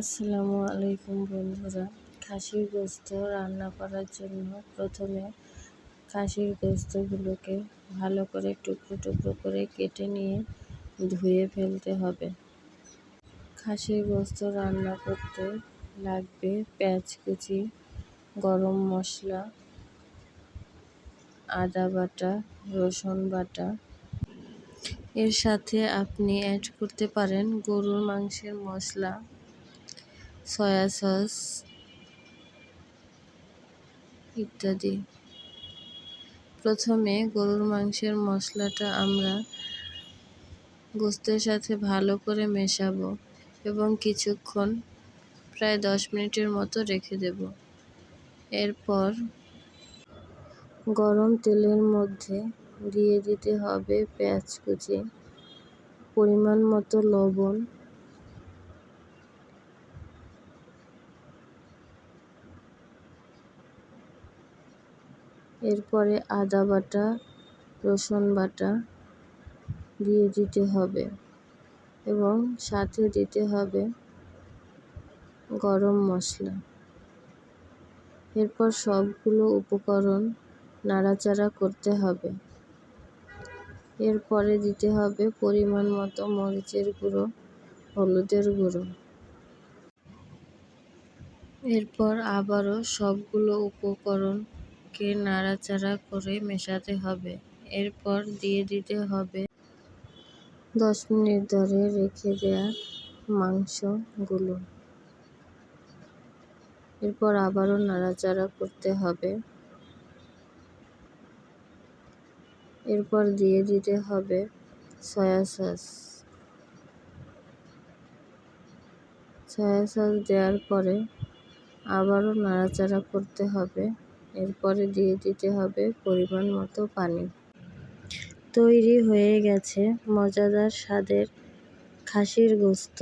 আসসালামু আলাইকুম বন্ধুরা। খাসির গোস্ত রান্না করার জন্য প্রথমে খাসির গোস্তগুলোকে ভালো করে টুকরো টুকরো করে কেটে নিয়ে ধুয়ে ফেলতে হবে। খাসির গোস্ত রান্না করতে লাগবে পেঁয়াজ কুচি, গরম মশলা, আদা বাটা, রসুন বাটা। এর সাথে আপনি অ্যাড করতে পারেন গরুর মাংসের মশলা। সয়া সস ইত্যাদি। প্রথমে গরুর মাংসের মশলাটা আমরা গোস্তের সাথে ভালো করে মেশাবো এবং কিছুক্ষণ, প্রায় দশ মিনিটের মতো রেখে দেব। এরপর গরম তেলের মধ্যে দিয়ে দিতে হবে পেঁয়াজ কুচি, পরিমাণ মতো লবণ এরপরে আদা বাটা, রসুন বাটা দিয়ে দিতে হবে এবং সাথে দিতে হবে গরম মশলা। এরপর সবগুলো উপকরণ নাড়াচাড়া করতে হবে। এরপরে দিতে হবে পরিমাণ মতো মরিচের গুঁড়ো, হলুদের গুঁড়ো। এরপর আবারও সবগুলো উপকরণকে নাড়াচাড়া করে মেশাতে হবে। এরপর দিয়ে দিতে হবে দশ মিনিট ধরে রেখে দেওয়া মাংসগুলো। এরপর আবারও নাড়াচাড়া করতে হবে। এরপর দিয়ে দিতে হবে সয়া সস। সয়া সস দেওয়ার পরে আবারও নাড়াচাড়া করতে হবে। এরপরে দিয়ে দিতে হবে পরিমাণ মতো পানি। তৈরি হয়ে গেছে মজাদার স্বাদের খাসির গোস্ত।